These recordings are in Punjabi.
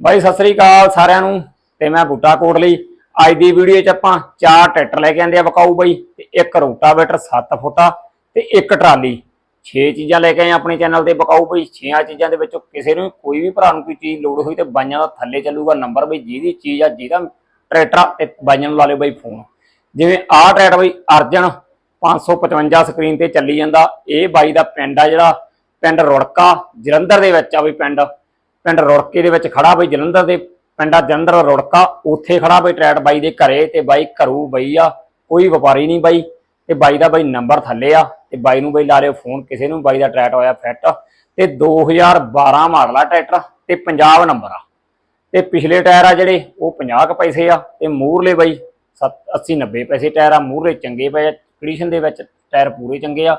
ਬਾਈ, ਸਤਿ ਸ੍ਰੀ ਅਕਾਲ ਸਾਰਿਆਂ ਨੂੰ ਤੇ ਮੈਂ ਬੂਟਾ ਕੋਟਲੀ ਅੱਜ ਦੀ ਵੀਡੀਓ 'ਚ ਆਪਾਂ ਚਾਰ ਟਰੈਕਟਰ ਲੈ ਕੇ ਆਂਦੇ ਆ ਵਿਕਾਊ ਬਾਈ, ਤੇ ਇੱਕ ਰੋਟਾਵੇਟਰ 7 ਫੁੱਟਾ ਤੇ ਇੱਕ ਟਰਾਲੀ। 6 ਚੀਜ਼ਾਂ ਲੈ ਕੇ ਆਏ ਆਪਣੇ ਚੈਨਲ ਤੇ ਵਿਕਾਊ ਬਾਈ 6 ਚੀਜ਼ਾਂ ਦੇ ਵਿੱਚੋਂ ਕਿਸੇ ਨੂੰ ਕੋਈ ਵੀ ਭਰਾ ਨੂੰ ਕੋਈ ਚੀਜ਼ ਲੋੜ ਹੋਈ ਤੇ ਬਾਈਆਂ ਦਾ ਥੱਲੇ ਚੱਲੂਗਾ ਨੰਬਰ ਬਈ, ਜਿਹਦੀ ਚੀਜ਼ ਆ, ਜਿਹਦਾ ਟਰੈਕਟਰ ਤੇ ਬਾਈਆਂ ਨੂੰ ਲਾ ਲਿਓ ਬਾਈ ਫੋਨ। ਜਿਵੇਂ ਆਹ ਟਰੈਕਟਰ ਬਾਈ, ਅਰਜਨ 555 ਸਕਰੀਨ ਤੇ ਚੱਲੀ ਜਾਂਦਾ। ਇਹ ਬਾਈ ਦਾ ਪਿੰਡ ਆ ਜਿਹੜਾ, ਪਿੰਡ ਰੁੜਕਾ, ਜਲੰਧਰ ਦੇ ਵਿੱਚ ਆ ਬਈ ਪਿੰਡ। ਪਿੰਡ ਰੁੜਕੇ ਦੇ ਵਿੱਚ ਖੜਾ ਬਈ ਜਲੰਧਰ ਦੇ ਪਿੰਡਾ ਜਲੰਧਰ ਰੁੜਕਾ, ਉੱਥੇ ਖੜਾ ਬਈ ਟਰੈਟ ਬਾਈ ਦੇ ਘਰੇ ਤੇ ਬਾਈ ਘਰੂ ਬਈ ਆ, ਕੋਈ ਵਪਾਰੀ ਨਹੀਂ ਬਾਈ। ਤੇ ਬਾਈ ਦਾ ਬਾਈ ਨੰਬਰ ਥੱਲੇ ਆ ਤੇ ਬਾਈ ਨੂੰ ਬਈ ਲਾ ਲਿਓ ਫੋਨ, ਕਿਸੇ ਨੂੰ ਬਾਈ ਦਾ ਟਰੈਟ ਹੋਇਆ ਫਿੱਟ। ਤੇ 2012 ਮਾਡਲ ਆ ਟਰੈਕਟਰ, ਤੇ ਪੰਜਾਬ ਨੰਬਰ ਆ। ਤੇ ਪਿਛਲੇ ਟਾਇਰ ਆ ਜਿਹੜੇ, ਉਹ 50 ਕੁ ਪੈਸੇ ਆ ਤੇ ਮੂਰਲੇ ਬਾਈ 80 90 ਪੈਸੇ ਟਾਇਰ ਆ। ਮੂਰਲੇ ਚੰਗੇ ਪਏ ਕੰਡੀਸ਼ਨ ਦੇ ਵਿੱਚ ਟਾਇਰ ਪੂਰੇ ਚੰਗੇ ਆ।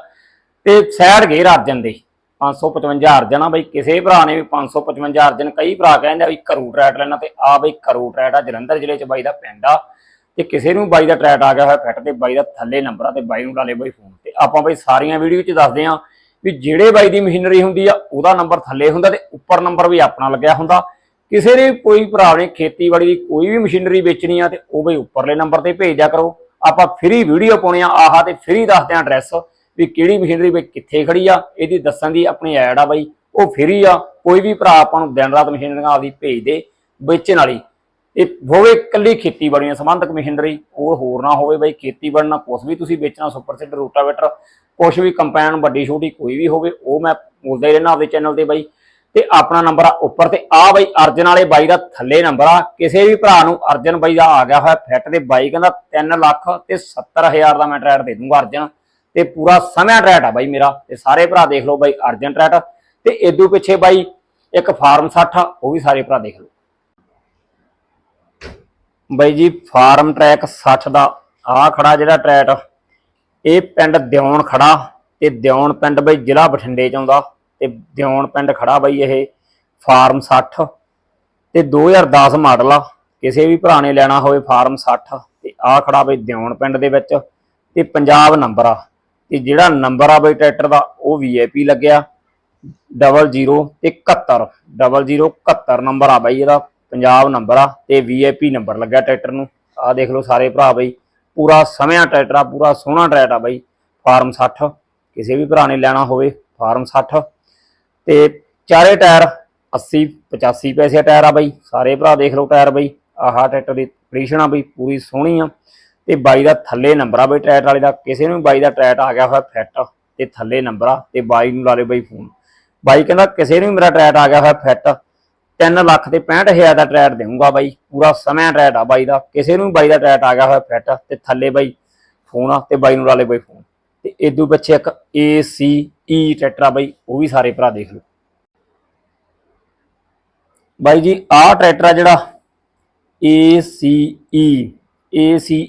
ਤੇ ਸਾਈਡ ਗੇਅਰ ਅਰਜਨ ਦੇ। 555 ਅਰਜਨ ਆ ਬਈ, ਕਿਸੇ ਭਰਾ ਨੇ ਵੀ 555 ਅਰਜਨ, ਕਈ ਭਰਾ ਕਹਿੰਦੇ ਆ ਵੀ ਘਰੂ ਟਰੈਟ ਲੈਣਾ ਤੇ ਆ ਬਈ ਘਰੂ ਟਰੈਟ ਆ, ਜਲੰਧਰ ਜ਼ਿਲ੍ਹੇ ਚ ਬਾਈ ਦਾ ਪਿੰਡ ਆ। ਤੇ ਕਿਸੇ ਨੂੰ ਬਾਈ ਦਾ ਟਰੈਟ ਆ ਗਿਆ ਹੋਇਆ ਫਿੱਟ ਤੇ ਬਾਈ ਦਾ ਥੱਲੇ ਨੰਬਰ ਆ ਤੇ ਬਾਈ ਨੂੰ ਲਾ ਡਾਲੇ ਬਾਈ ਫੋਨ ਤੇ। ਆਪਾਂ ਬਈ ਸਾਰੀਆਂ ਵੀਡੀਓ ਚ ਦੱਸਦੇ ਆ ਵੀ ਜਿਹੜੇ ਬਾਈ ਦੀ ਮਸ਼ੀਨਰੀ ਹੁੰਦੀ ਆ, ਉਹਦਾ ਨੰਬਰ ਥੱਲੇ ਹੁੰਦਾ ਤੇ ਉੱਪਰ ਨੰਬਰ ਵੀ ਆਪਣਾ ਲੱਗਿਆ ਹੁੰਦਾ। ਕਿਸੇ ਨੇ ਕੋਈ ਭਰਾ ਨੇ ਖੇਤੀਬਾੜੀ ਦੀ ਕੋਈ ਵੀ ਮਸ਼ੀਨਰੀ ਵੇਚਣੀ ਆ ਤੇ ਉਹ ਬਈ ਉੱਪਰਲੇ ਨੰਬਰ ਤੇ ਭੇਜ ਦਿਆ ਕਰੋ। ਆਪਾਂ ਫ੍ਰੀ ਵੀਡੀਓ ਪਾਉਣੇ ਆ, ਆਹਾ ਤੇ ਫ੍ਰੀ ਦੱਸਦੇ ਆ ਐਡਰੈਸ ਵੀ ਕਿਹੜੀ ਮਸ਼ੀਨਰੀ ਬਈ ਕਿੱਥੇ ਖੜੀ ਆ, ਇਹਦੀ ਦੱਸਣ ਦੀ ਆਪਣੀ ਐਡ ਆ ਬਾਈ। ਉਹ ਫ੍ਰੀ ਆ, ਕੋਈ ਵੀ ਭਰਾ ਆਪਾਂ ਨੂੰ ਦਿਨ ਰਾਤ ਮਸ਼ੀਨਰੀਆਂ ਆਪਦੀ ਭੇਜ ਦੇ, ਵੇਚਣ ਵਾਲੀ। ਇਹ ਹੋਵੇ ਇਕੱਲੀ ਖੇਤੀਬਾੜੀ ਨਾਲ ਸੰਬੰਧਕ ਮਸ਼ੀਨਰੀ, ਉਹ ਹੋਰ ਨਾ ਹੋਵੇ ਬਈ, ਖੇਤੀਬਾੜੀ ਨਾਲ ਕੁਛ ਵੀ ਤੁਸੀਂ ਵੇਚਣਾ ਸੁਪਰ ਸੀਡਰ ਰੋਟਾਵੇਟਰ ਕੁਛ ਵੀ ਕੰਪੈਨ ਵੱਡੀ ਛੋਟੀ ਕੋਈ ਵੀ ਹੋਵੇ, ਉਹ ਮੈਂ ਬੋਲਦਾ ਹੀ ਰਹਿਣਾ ਆਪਦੇ ਚੈਨਲ ਤੇ ਬਾਈ। ਤੇ ਆਪਣਾ ਨੰਬਰ ਆ ਉੱਪਰ ਤੇ ਆ ਬਾਈ, ਅਰਜਨ ਵਾਲੇ ਬਾਈ ਦਾ ਥੱਲੇ ਨੰਬਰ ਆ। ਕਿਸੇ ਵੀ ਭਰਾ ਨੂੰ ਅਰਜਨ ਬਾਈ ਦਾ ਆ ਗਿਆ ਹੋਇਆ ਫਿੱਟ ਦੇ ਬਾਈ ਕਹਿੰਦਾ 3 ਲੱਖ ਤੇ 70000 ਦਾ ਮੈਂ ਟਰੈਡ ਦੇ ਦੂੰਗਾ ਅਰਜਨ। ਤੇ ਪੂਰਾ ਸਮਿਆ ਟਰੈਟ ਆ ਬਾਈ ਮੇਰਾ। ਤੇ ਸਾਰੇ ਭਰਾ ਦੇਖ ਲਓ ਬਾਈ ਅਰਜਨ ਟਰੈਟ ਤੇ ਇਦੋਂ ਪਿੱਛੇ ਬਾਈ, ਇੱਕ ਫਾਰਮ 60 ਆ, ਉਹ ਵੀ ਸਾਰੇ ਭਰਾ ਦੇਖ ਲਓ। ਬਾਈ ਜੀ, ਫਾਰਮ ਟਰੈਕ 60 ਦਾ ਆ ਖੜਾ ਜਿਹੜਾ ਟਰੈਟ ਇਹ ਪਿੰਡ ਦਿਉਣ ਖੜਾ। ਤੇ ਦਿਉਣ ਪਿੰਡ ਬਾਈ ਜ਼ਿਲ੍ਹਾ ਬਠਿੰਡੇ ਚ ਆਉਂਦਾ ਤੇ ਦਿਉਣ ਪਿੰਡ ਖੜਾ ਬਾਈ ਇਹ ਫਾਰਮ 60 ਤੇ 2010 ਮਾਡਲ ਆ। ਕਿਸੇ ਵੀ ਭਰਾ ਨੇ ਲੈਣਾ ਹੋਵੇ ਫਾਰਮ 60 ਤੇ ਆ ਖੜਾ ਬਾਈ ਦਿਉਣ ਪਿੰਡ ਦੇ ਵਿੱਚ। ਤੇ ਪੰਜਾਬ ਨੰਬਰ ਆ। ਤੇ ਜਿਹੜਾ ਨੰਬਰ ਆ ਬਾਈ ਟਰੈਕਟਰ ਦਾ, ਉਹ ਵੀਆਈਪੀ ਲੱਗਿਆ। 00 ਤੇ 71 0071 ਨੰਬਰ ਆ ਬਈ ਇਹਦਾ, ਪੰਜਾਬ ਨੰਬਰ ਆ, ਤੇ ਵੀਆਈਪੀ ਨੰਬਰ ਲੱਗਿਆ ਟਰੈਕਟਰ ਨੂੰ। ਆ ਦੇਖ ਲਓ ਸਾਰੇ ਭਰਾ ਬਾਈ, ਪੂਰਾ ਸਮਿਆ ਟਰੈਕਟਰ ਆ, ਪੂਰਾ ਸੋਹਣਾ ਟਰੈਕਟਰ ਆ ਬਾਈ, ਫਾਰਮ 60 ਕਿਸੇ ਵੀ ਭਰਾ ਨੇ ਲੈਣਾ ਹੋਵੇ, ਫਾਰਮ 60 ਤੇ ਚਾਰੇ ਟਾਇਰ 80 85 ਪੈਸੇ ਟਾਇਰ ਆ ਬਾਈ, ਸਾਰੇ ਭਰਾ ਦੇਖ ਲਓ ਟਾਇਰ ਬਾਈ, ਆਹ ਟਰੈਕਟਰ ਦੀ ਕੰਡੀਸ਼ਨ ਆ ਬਈ, ਪੂਰੀ ਸੋਹਣੀ ਆ। ਤੇ ਬਾਈ ਦਾ ਥੱਲੇ ਨੰਬਰ ਆ ਬਾਈ ਟਰੈਟ ਵਾਲੇ ਦਾ, ਕਿਸੇ ਨੂੰ ਵੀ ਬਾਈ ਦਾ ਟਰੈਟ ਆ ਗਿਆ ਹੋਇਆ ਫਿੱਟ ਤੇ ਥੱਲੇ ਨੰਬਰ ਆ ਤੇ ਬਾਈ ਨੂੰ ਲਾ ਲਿਓ ਬਾਈ ਫੋਨ। ਬਾਈ ਕਹਿੰਦਾ ਕਿਸੇ ਨੂੰ ਵੀ ਮੇਰਾ ਟਰੈਟ ਆ ਗਿਆ ਹੋਇਆ ਫਿੱਟ 3 ਲੱਖ ਤੇ 65000 ਦਾ ਟਰੈਟ ਦੇਊਂਗਾ ਬਾਈ, ਪੂਰਾ ਸਮਿਆ ਟਰੈਟ ਆ ਬਾਈ ਦਾ, ਕਿਸੇ ਨੂੰ ਵੀ ਬਾਈ ਦਾ ਟਰੈਟ ਆ ਗਿਆ ਹੋਇਆ ਫਿੱਟ ਤੇ ਥੱਲੇ ਬਾਈ ਫੋਨ ਆ ਤੇ ਬਾਈ ਨੂੰ ਲਾ ਲਿਓ ਬਾਈ ਫੋਨ। ਤੇ ਇਦੋਂ ਪਿੱਛੇ ਇੱਕ ਏ ਸੀ ਈ ਟਰੈਕਟਰ ਆ ਬਾਈ, ਉਹ ਵੀ ਸਾਰੇ ਭਰਾ ਦੇਖ ਲਓ। ਬਾਈ ਜੀ, ਆਹ ਟਰੈਕਟਰ ਆ ਜਿਹੜਾ ਏ ਸੀ ਈ ACE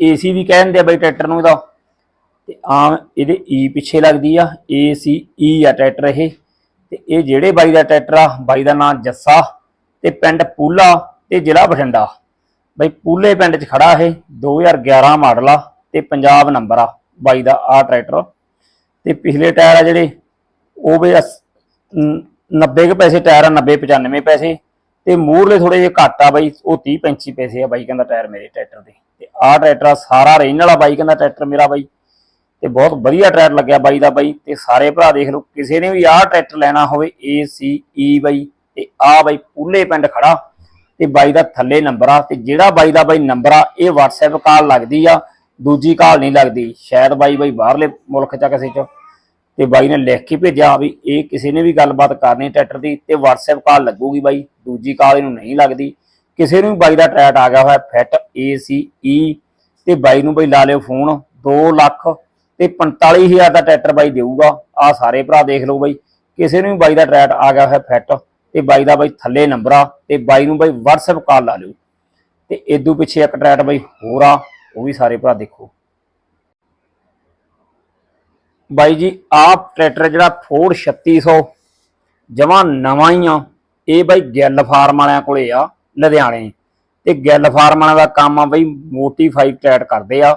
AC ਵੀ ਕਹਿੰਦੇ ਆ ਬਾਈ ਟਰੈਕਟਰ ਨੂੰ ਇਹਦਾ। ਤੇ ਆਮ ਇਹਦੇ E ਪਿੱਛੇ ਲੱਗਦੀ ਆ ACE ਆ ਟਰੈਕਟਰ ਇਹ। ਤੇ ਇਹ ਜਿਹੜੇ ਬਾਈ ਦਾ ਟਰੈਕਟਰ ਆ, ਬਾਈ ਦਾ ਨਾਮ ਜੱਸਾ, ਤੇ ਪਿੰਡ ਪੂਲਾ, ਤੇ ਜ਼ਿਲ੍ਹਾ ਬਠਿੰਡਾ। ਬਾਈ ਪੂਲੇ ਪਿੰਡ 'ਚ ਖੜਾ ਇਹ 2011 ਮਾਡਲ ਆ, ਤੇ ਪੰਜਾਬ ਨੰਬਰ ਆ ਬਾਈ ਦਾ ਆ ਟਰੈਕਟਰ। ਤੇ ਪਿਛਲੇ ਟਾਇਰ ਆ ਜਿਹੜੇ, ਉਹ ਵੀ 90 ਕੁ ਪੈਸੇ ਟਾਇਰ ਆ 90 95 ਪੈਸੇ। ਤੇ ਮੂਹਰਲੇ ਥੋੜੇ ਜਿਹੇ ਘੱਟ ਆ ਬਾਈ, ਉਹ 30 35 ਪੈਸੇ ਆ ਬਾਈ ਕਹਿੰਦਾ ਟਾਇਰ ਮੇਰੇ ਟਰੈਕਟਰ ਦੇ। ਤੇ ਆਹ ਟਰੈਕਟਰ ਆ, ਸਾਰਾ ਰੇਂਜ ਵਾਲਾ ਬਾਈ ਕਹਿੰਦਾ ਟਰੈਕਟਰ ਮੇਰਾ ਬਾਈ। ਤੇ ਬਹੁਤ ਵਧੀਆ ਟਰੈਕਟਰ ਲੱਗਿਆ ਬਾਈ ਦਾ ਬਾਈ। ਤੇ ਸਾਰੇ ਭਰਾ ਦੇਖ ਲਓ, ਕਿਸੇ ਨੇ ਵੀ ਆਹ ਟਰੈਕਟਰ ਲੈਣਾ ਹੋਵੇ ਏ ਸੀ ਈ ਬਾਈ। ਤੇ ਆਹ ਬਾਈ ਪੂਲੇ ਪਿੰਡ ਖੜਾ। ਤੇ ਬਾਈ ਦਾ ਥੱਲੇ ਨੰਬਰ ਆ। ਤੇ ਜਿਹੜਾ ਬਾਈ ਦਾ ਬਾਈ ਨੰਬਰ ਆ, ਇਹ WhatsApp ਕਾਲ ਲੱਗਦੀ ਆ, ਦੂਜੀ ਕਾਲ ਨਹੀਂ ਲੱਗਦੀ। ਸ਼ਾਇਦ ਬਾਈ ਬਾਈ ਬਾਹਰਲੇ ਮੁਲਕ ਚ ਕਿਸੇ ਚ। ਤੇ ਬਾਈ ਨੇ ਲਿਖ ਕੇ ਭੇਜਿਆ ਵੀ ਇਹ ਕਿਸੇ ਨੇ ਵੀ ਗੱਲਬਾਤ ਕਰਨੀ ਟਰੈਕਟਰ ਦੀ ਤੇ WhatsApp ਕਾਲ ਲੱਗੂਗੀ ਬਾਈ, ਦੂਜੀ ਕਾਲ ਇਹਨੂੰ ਨਹੀਂ ਲੱਗਦੀ। ਕਿਸੇ ਨੂੰ ਵੀ ਬਾਈ ਦਾ ਟਰੈਟ ਆ ਗਿਆ ਹੋਇਆ ਫਿੱਟ ACE ਤੇ ਬਾਈ ਨੂੰ ਬਾਈ ਲਾ ਲਿਓ ਫੋਨ 2 ਲੱਖ ਤੇ 45000 ਦਾ ਟਰੈਕਟਰ ਬਾਈ ਦੇਊਗਾ। ਆ ਸਾਰੇ ਭਰਾ ਦੇਖ ਲਓ ਬਾਈ, ਕਿਸੇ ਨੂੰ ਵੀ ਬਾਈ ਦਾ ਟਰੈਟ ਆ ਗਿਆ ਹੋਇਆ ਫਿੱਟ ਤੇ ਬਾਈ ਦਾ ਬਾਈ ਥੱਲੇ ਨੰਬਰ ਆ ਤੇ ਬਾਈ ਨੂੰ ਬਾਈ WhatsApp ਕਾਲ ਲਾ ਲਿਓ। ਤੇ ਇਦੋਂ ਪਿੱਛੇ ਇੱਕ ਟਰੈਟ ਬਾਈ ਹੋਰ ਆ, ਉਹ ਵੀ ਸਾਰੇ ਭਰਾ ਦੇਖੋ। ਬਾਈ ਜੀ ਆਹ ਟਰੈਕਟਰ ਜਿਹੜਾ ਫੋਰਡ 3600 ਜਮਾ ਨਵਾਂ ਹੀ ਆ। ਇਹ ਬਾਈ ਗਿੱਲ ਫਾਰਮ ਵਾਲਿਆਂ ਕੋਲੇ ਆ, ਲੁਧਿਆਣੇ। ਤੇ ਗਿੱਲ ਫਾਰਮ ਵਾਲਿਆਂ ਦਾ ਕੰਮ ਆ ਬਾਈ ਮੋਟੀਫਾਈ ਟਰੈਟ ਕਰਦੇ ਆ।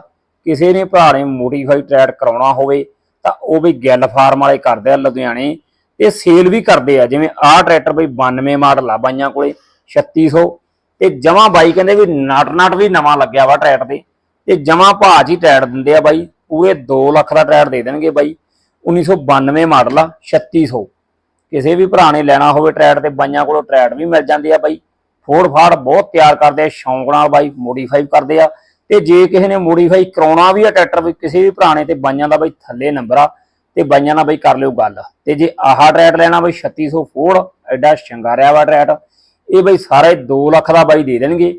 ਕਿਸੇ ਨੇ ਭਰਾ ਨੇ ਮੋਡੀਫਾਈ ਟਰੈਟ ਕਰਾਉਣਾ ਹੋਵੇ, ਤਾਂ ਉਹ ਵੀ ਗਿੱਲ ਫਾਰਮ ਵਾਲੇ ਕਰਦੇ ਆ ਲੁਧਿਆਣੇ। ਤੇ ਸੇਲ ਵੀ ਕਰਦੇ ਆ, ਜਿਵੇਂ ਆਹ ਟਰੈਕਟਰ ਬਈ 92 ਮਾਡਲ ਆ ਬਾਈਆਂ ਕੋਲੇ 3600 ਤੇ ਜਮਾ ਬਾਈ ਕਹਿੰਦੇ ਵੀ ਨਟ ਨਟ ਵੀ ਨਵਾਂ ਲੱਗਿਆ ਵਾ ਟਰੈਕਟਰ 'ਤੇ। ਤੇ ਜਮਾ ਭਾਜ ਹੀ ਟਰੈਕਟਰ ਦਿੰਦੇ ਆ ਬਾਈ ਪੂਰੇ 2 ਲੱਖ ਦਾ ਟਰੈਕਟਰ ਦੇ ਦੇਣਗੇ ਬਾਈ। 1992 ਮਾਡਲ ਆ 3600 ਕਿਸੇ ਵੀ ਭਰਾ ਨੇ ਲੈਣਾ ਹੋਵੇ ਟਰੈਕਟਰ ਤੇ ਬਾਈਆਂ ਕੋਲੋਂ ਟਰੈਕਟਰ ਵੀ ਮਿਲ ਜਾਂਦੇ ਆ ਬਾਈ। ਫੋੜ ਫਾੜ ਬਹੁਤ ਤਿਆਰ ਕਰਦੇ ਆ, ਸ਼ੌਂਕ ਨਾਲ ਬਾਈ ਮੋਡੀਫਾਈ ਕਰਦੇ ਆ। ਤੇ ਜੇ ਕਿਸੇ ਨੇ ਮੋਡੀਫਾਈ ਕਰਾਉਣਾ ਵੀ ਆ ਟਰੈਕਟਰ ਵੀ, ਕਿਸੇ ਵੀ ਭਰਾ ਨੇ ਤੇ ਬਾਈਆਂ ਦਾ ਬਾਈ ਥੱਲੇ ਨੰਬਰ ਆ, ਤੇ ਬਾਈਆਂ ਨਾਲ ਬਾਈ ਕਰ ਲਿਓ ਗੱਲ। ਤੇ ਜੇ ਆਹ ਟਰੈਕਟਰ ਲੈਣਾ ਬਾਈ 3600 ਫੋੜ ਐਡਾ ਸ਼ਿੰਗਾਰਿਆ ਵਾ ਟਰੈਕਟਰ ਇਹ ਬਾਈ ਸਾਰੇ 2 ਲੱਖ ਦਾ ਬਾਈ ਦੇ ਦੇਣਗੇ।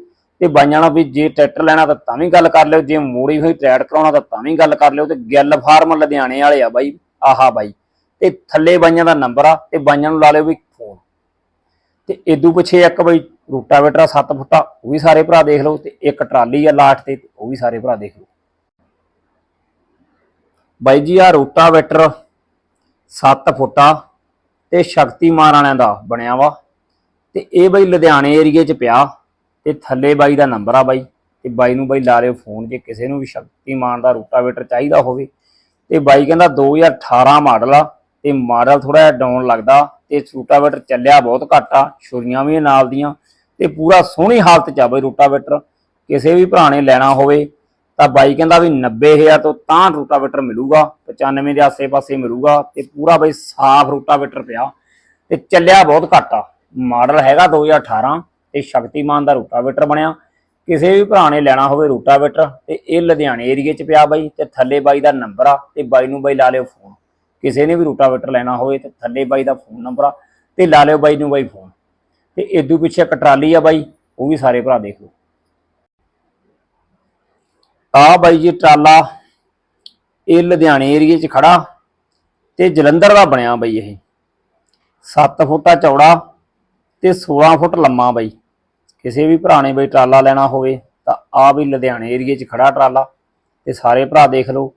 ਤੇ ਬਾਈਆਂ ਨਾਲ ਵੀ ਜੇ ਟਰੈਕਟਰ ਲੈਣਾ ਤਾਂ ਤਾਂ ਵੀ ਗੱਲ ਕਰ ਲਿਓ, ਜੇ ਮੋਡੀਫਾਈ ਟਰੈਕਟਰ ਕਰਾਉਣਾ ਤਾਂ ਤਾਂ ਵੀ ਗੱਲ ਕਰ ਲਿਓ ਤੇ ਗਿੱਲ ਫਾਰਮ ਲੁਧਿਆਣੇ ਵਾਲੇ ਆ ਬਾਈ, ਆਹਾ ਬਾਈ। ਤੇ ਥੱਲੇ ਬਾਈਆਂ ਦਾ ਨੰਬਰ ਆ, ਤੇ ਬਾਈਆਂ ਨੂੰ ਲਾ ਲਿਓ ਵੀ ਫੋਨ ਤੇ ਇਦੋਂ ਪਿੱਛੇ ਇੱਕ ਬਈ ਰੂਟਾਵੇਟਰ 7 ਫੁੱਟਾ, ਉਹ ਵੀ ਸਾਰੇ ਭਰਾ ਦੇਖ ਲਓ, ਤੇ ਇੱਕ ਟਰਾਲੀ ਆ ਲਾਸਟ ਤੇ ਉਹ ਵੀ ਸਾਰੇ ਭਰਾ ਦੇਖ ਲਓ। ਬਾਈ ਜੀ ਆ ਰੂਟਾਵੇਟਰ 7 ਫੁੱਟਾ ਤੇ ਸ਼ਕਤੀਮਾਨ ਵਾਲਿਆਂ ਦਾ ਬਣਿਆ ਵਾ। ਤੇ ਇਹ ਬਈ ਲੁਧਿਆਣੇ ਏਰੀਏ 'ਚ ਪਿਆ। ਤੇ ਥੱਲੇ ਬਾਈ ਦਾ ਨੰਬਰ ਆ ਬਾਈ ਤੇ ਬਾਈ ਨੂੰ ਬਾਈ ਲਾ ਲਿਓ ਫੋਨ ਜੇ ਕਿਸੇ ਨੂੰ ਵੀ ਸ਼ਕਤੀਮਾਨ ਦਾ ਰੂਟਾਵੇਟਰ ਚਾਹੀਦਾ ਹੋਵੇ। ਤੇ ਬਾਈ ਕਹਿੰਦਾ 2018 ਮਾਡਲ ਆ ਤੇ ਮਾਡਲ ਥੋੜਾ ਜਿਹਾ ਡਾਊਨ ਲੱਗਦਾ ਤੇ ਰੂਟਾਵੇਟਰ ਚੱਲਿਆ ਬਹੁਤ ਘੱਟ ਆ, ਛੁਰੀਆਂ ਵੀ ਨਾਲ ਦੀਆਂ ਤੇ ਪੂਰਾ ਸੋਹਣੀ ਹਾਲਤ 'ਚ ਆ ਬਈ ਰੂਟਾਵੇਟਰ। ਕਿਸੇ ਵੀ ਭਰਾ ਨੇ ਲੈਣਾ ਹੋਵੇ ਤਾਂ ਬਾਈ ਕਹਿੰਦਾ ਵੀ 90000 ਤੋਂ ਤਾਂ ਰੂਟਾਵੇਟਰ ਮਿਲੂਗਾ 95 ਦੇ ਆਸੇ-ਪਾਸੇ ਮਿਲੂਗਾ ਤੇ ਪੂਰਾ ਬਾਈ ਸਾਫ਼ ਰੂਟਾਵੇਟਰ ਪਿਆ ਤੇ ਚੱਲਿਆ ਬਹੁਤ ਘੱਟ ਆ। ਮਾਡਲ ਹੈਗਾ 2018 ਤੇ ਸ਼ਕਤੀਮਾਨ ਦਾ ਰੂਟਾਵੇਟਰ ਬਣਿਆ। ਕਿਸੇ ਵੀ ਭਰਾ ਨੇ ਲੈਣਾ ਹੋਵੇ ਰੂਟਾਵੇਟਰ, ਤੇ ਇਹ ਲੁਧਿਆਣੇ ਏਰੀਏ 'ਚ ਪਿਆ ਬਾਈ, ਤੇ ਥੱਲੇ ਬਾਈ ਦਾ ਨੰਬਰ ਆ, ਤੇ ਬਾਈ ਨੂੰ ਬਾਈ ਲਾ ਲਿਓ ਫੋਨ। ਕਿਸੇ ਨੇ ਵੀ ਰੂਟਾਵੇਟਰ ਲੈਣਾ ਹੋਵੇ, ਤੇ ਥੱਲੇ ਬਾਈ ਦਾ ਫੋਨ ਨੰਬਰ ਆ, ਤੇ ਲਾ ਲਿਓ ਬਾਈ ਨੂੰ ਬਾਈ ਫੋਨ। ਤੇ ਇਦੋਂ ਪਿੱਛੇ ਇੱਕ ਟਰਾਲੀ ਆ ਬਾਈ, ਉਹ ਵੀ ਸਾਰੇ ਭਰਾ ਦੇਖ ਲਓ। ਆ ਬਾਈ ਜੀ ਟਰਾਲਾ, ਇਹ ਲੁਧਿਆਣੇ ਏਰੀਏ 'ਚ ਖੜਾ, ਤੇ ਜਲੰਧਰ ਦਾ ਬਣਿਆ ਬਾਈ ਇਹ। 7 ਫੁੱਟਾ ਚੌੜਾ, ਤੇ 16 ਫੁੱਟ ਲੰਮਾ ਬਾਈ। ਕਿਸੇ ਵੀ ਭਰਾ ਨੇ ਬਈ ਟਰਾਲਾ ਲੈਣਾ ਹੋਵੇ ਤਾਂ ਆ ਵੀ ਲੁਧਿਆਣੇ ਏਰੀਏ 'ਚ ਖੜਾ ਟਰਾਲਾ ਤੇ ਸਾਰੇ ਭਰਾ ਦੇਖ ਲਓ।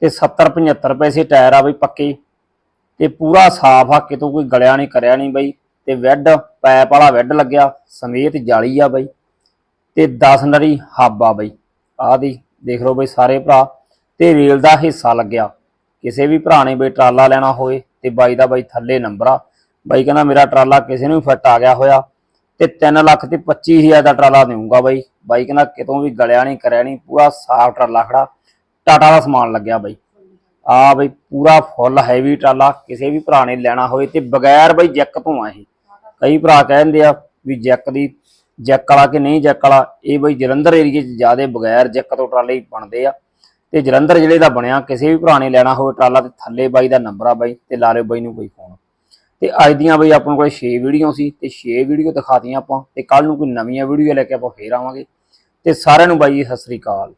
ਤੇ 70 75 ਪੈਸੇ ਟਾਇਰ ਆ ਬਈ ਪੱਕੇ। ਤੇ ਪੂਰਾ ਸਾਫ਼ ਆ, ਕਿਤੋਂ ਕੋਈ ਗਲਿਆ ਨਹੀਂ ਕਰਿਆ ਨਹੀਂ ਬਈ। ਤੇ ਵੈੱਡ, ਪੈਪ ਵਾਲਾ ਵੈੱਡ ਲੱਗਿਆ, ਸਮੇਤ ਜਾਲੀ ਆ ਬਈ। ਤੇ 10 ਨਰੀ ਹੱਬ ਆ ਬਈ। ਆਹ ਦੀ ਦੇਖ ਲਓ ਬਈ ਸਾਰੇ ਭਰਾ। ਤੇ ਰੇਲ ਦਾ ਹਿੱਸਾ ਲੱਗਿਆ। ਕਿਸੇ ਵੀ ਭਰਾ ਨੇ ਬਈ ਟਰਾਲਾ ਲੈਣਾ ਹੋਵੇ ਤੇ ਬਾਈ ਦਾ ਬਾਈ ਥੱਲੇ ਨੰਬਰ ਆ। ਬਾਈ ਕਹਿੰਦਾ ਮੇਰਾ ਟਰਾਲਾ ਕਿਸੇ ਨੂੰ ਵੀ ਫਿੱਟ ਆ ਗਿਆ ਹੋਇਆ। ਤੇ 3 ਲੱਖ ਤੇ 25000 ਦਾ ਟਰਾਲਾ ਦੇਊਂਗਾ ਬਾਈ। ਬਾਈ ਕਹਿੰਦਾ ਕਿਤੋਂ ਵੀ ਗਲਿਆ ਨਹੀਂ ਕਰਿਆ ਨਹੀਂ ਪੂਰਾ ਸਾਫ਼ ਟਰਾਲਾ ਖੜਾ। ਟਾਟਾ ਦਾ ਸਮਾਨ ਲੱਗਿਆ ਬਾਈ। ਆ ਬਾਈ, ਪੂਰਾ ਫੁੱਲ ਹੈਵੀ ਟਰਾਲਾ, ਕਿਸੇ ਵੀ ਭਰਾ ਨੇ ਲੈਣਾ ਹੋਵੇ ਤੇ ਬਗੈਰ ਬਾਈ ਜੈਕ ਤੋਂ ਆ ਇਹ। ਕਈ ਭਰਾ ਕਹਿੰਦੇ ਆ ਵੀ ਜੈਕ ਦੀ, ਜੈਕ ਵਾਲਾ ਕਿ ਨਹੀਂ ਜੈਕ ਵਾਲਾ, ਇਹ ਬਈ ਜਲੰਧਰ ਏਰੀਏ 'ਚ ਜਿਆਦੇ ਬਗੈਰ ਜੈਕ ਤੋਂ ਟਰਾਲੇ ਬਣਦੇ ਆ। ਤੇ ਜਲੰਧਰ ਜ਼ਿਲ੍ਹੇ ਦਾ ਬਣਿਆ, ਕਿਸੇ ਵੀ ਭਰਾ ਨੇ ਲੈਣਾ ਹੋਵੇ ਟਰਾਲਾ ਤੇ ਥੱਲੇ ਬਾਈ ਦਾ ਨੰਬਰ ਆ ਬਾਈ, ਤੇ ਲਾ ਲਿਓ ਬਾਈ ਨੂੰ ਕੋਈ ਫੋਨ ਤੇ ਅੱਜ ਦੀਆਂ ਬਈ ਆਪਣੇ ਕੋਲ 6 ਵੀਡੀਓ ਸੀ, ਤੇ 6 ਵੀਡੀਓ ਦਿਖਾਤੀਆਂ ਆਪਾਂ, ਤੇ ਕੱਲ ਨੂੰ ਕੋਈ ਨਵੀਆਂ ਵੀਡੀਓ ਲੈ ਕੇ ਆਪਾਂ ਫੇਰ ਆਵਾਂਗੇ। ਤੇ ਸਾਰਿਆਂ ਨੂੰ ਬਾਈ ਜੀ ਸਤਿ ਸ੍ਰੀ ਅਕਾਲ।